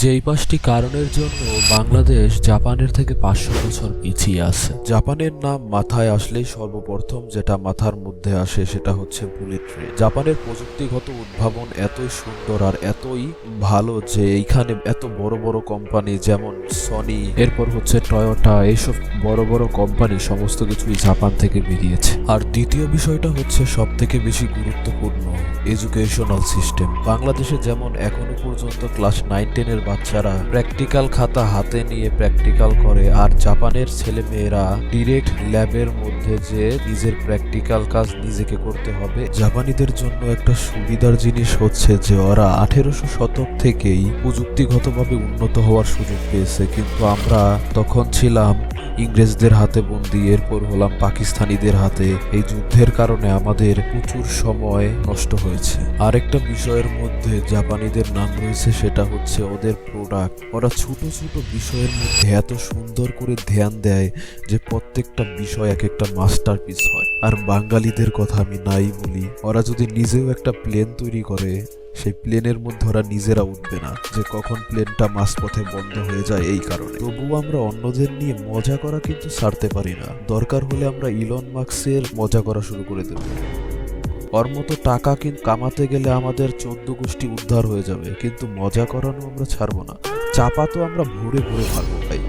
যেই পাঁচটি কারণের জন্য বাংলাদেশ জাপানের থেকে পাঁচশো বছর পিছিয়ে আছে। জাপানের নাম মাথায় আসলেই সর্বপ্রথম যেটা মাথার মধ্যে আসে সেটা হচ্ছে বুলেট ট্রেন জাপানের প্রযুক্তিগত উদ্ভাবন এতই সুন্দর আর এতই ভালো যে এইখানে এত বড় বড় কোম্পানি যেমন সনি এরপর হচ্ছে টয়োটা এইসব বড় বড় কোম্পানি সমস্ত কিছুই জাপান থেকে বেরিয়েছে। আর দ্বিতীয় বিষয়টা হচ্ছে সব থেকে বেশি গুরুত্বপূর্ণ এডুকেশনাল সিস্টেম বাংলাদেশে যেমন এখনও পর্যন্ত ক্লাস নাইন টেনের বাচ্চারা প্র্যাকটিক্যাল খাতা হাতে নিয়ে প্র্যাকটিক্যাল করে। আর জাপানের ছেলে মেয়েরা ডিরেক্ট ল্যাবের মধ্যে যে নিজের প্র্যাকটিক্যাল কাজ নিজেকে করতে হবে। জাপানিদের জন্য একটা সুবিধার জিনিস হচ্ছে যে ওরা আঠেরোশো শতক থেকেই প্রযুক্তিগতভাবে উন্নত হওয়ার সুযোগ পেয়েছে। কিন্তু আমরা তখন ছিলাম ইংরেজদের হাতে বন্দি, এরপর হলাম পাকিস্তানিদের হাতে। এই যুদ্ধের কারণে আমাদের প্রচুর সময় নষ্ট হয়েছে। আরেকটা বিষয়ের মধ্যে জাপানিদের নাম রয়েছে, সেটা হচ্ছে ওদের প্রোডাক্ট ওরা ছোট ছোট বিষয়ের মধ্যে এত সুন্দর করে ধ্যান দেয় যে প্রত্যেকটা বিষয় এক একটা মাস্টারপিস হয়। আর বাঙালিদের কথা আমি নাই বলি। ওরা যদি নিজেও একটা প্লেন তৈরি করে, সেই প্লেনের মধ্যে ওরা নিজেরা উঠবে না, যে কখন প্লেনটা মাঝপথে বন্ধ হয়ে যায় এই কারণে। তবুও আমরা অন্যদের নিয়ে মজা করা কিন্তু ছাড়তে পারি না। দরকার হলে আমরা ইলন মার্কসের মজা করা শুরু করে দেব। ওর মতো টাকা কিন্তু কামাতে গেলে আমাদের চোদ্দ গোষ্ঠী উদ্ধার হয়ে যাবে, কিন্তু মজা করানো আমরা ছাড়বো না। চাপা তো আমরা ভরে ভরে মারবো, ভাই।